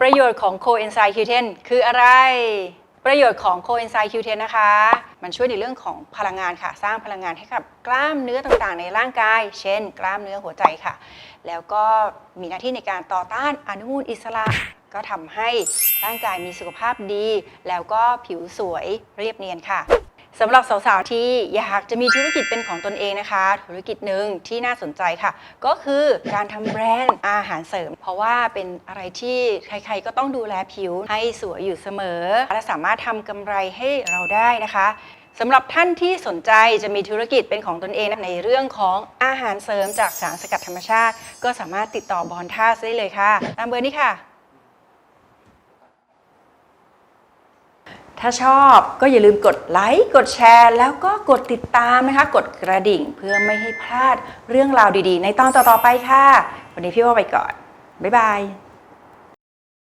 ประโยชน์ของโคเอนไซม์ Q10 คืออะไร ประโยชน์ของโคเอนไซม์ Q10 นะคะ มันช่วยในเรื่องของพลังงานค่ะ สร้างพลังงานให้กับกล้ามเนื้อต่างๆ ในร่างกาย เช่น กล้ามเนื้อหัวใจค่ะ แล้วก็มีหน้าที่ในการต่อต้านอนุมูลอิสระก็ทำให้ร่างกายมีสุขภาพดี แล้วก็ผิวสวยเรียบเนียนค่ะ สำหรับสาวๆที่อยากจะมีธุรกิจเป็นของตนเองนะคะ ธุรกิจหนึ่งที่น่าสนใจค่ะ ก็คือการทำแบรนด์อาหารเสริม เพราะว่าเป็นอะไรที่ใครๆก็ต้องดูแลผิวให้สวยอยู่เสมอ และสามารถทำกำไรให้เราได้นะคะสำหรับท่านที่สนใจจะมีธุรกิจเป็นของตนเองในเรื่องของอาหารเสริมจากสารสกัดธรรมชาติ ก็สามารถติดต่อบอลท่าได้เลยค่ะ ตามเบอร์นี้ค่ะ ถ้าชอบก็อย่าลืมกดไลค์ กดแชร์ แล้วก็กดติดตามนะคะ กดกระดิ่งเพื่อไม่ให้พลาดเรื่องราวดีๆ ในตอนต่อๆไปค่ะ วันนี้พี่ว่าไปก่อน บ๊ายบาย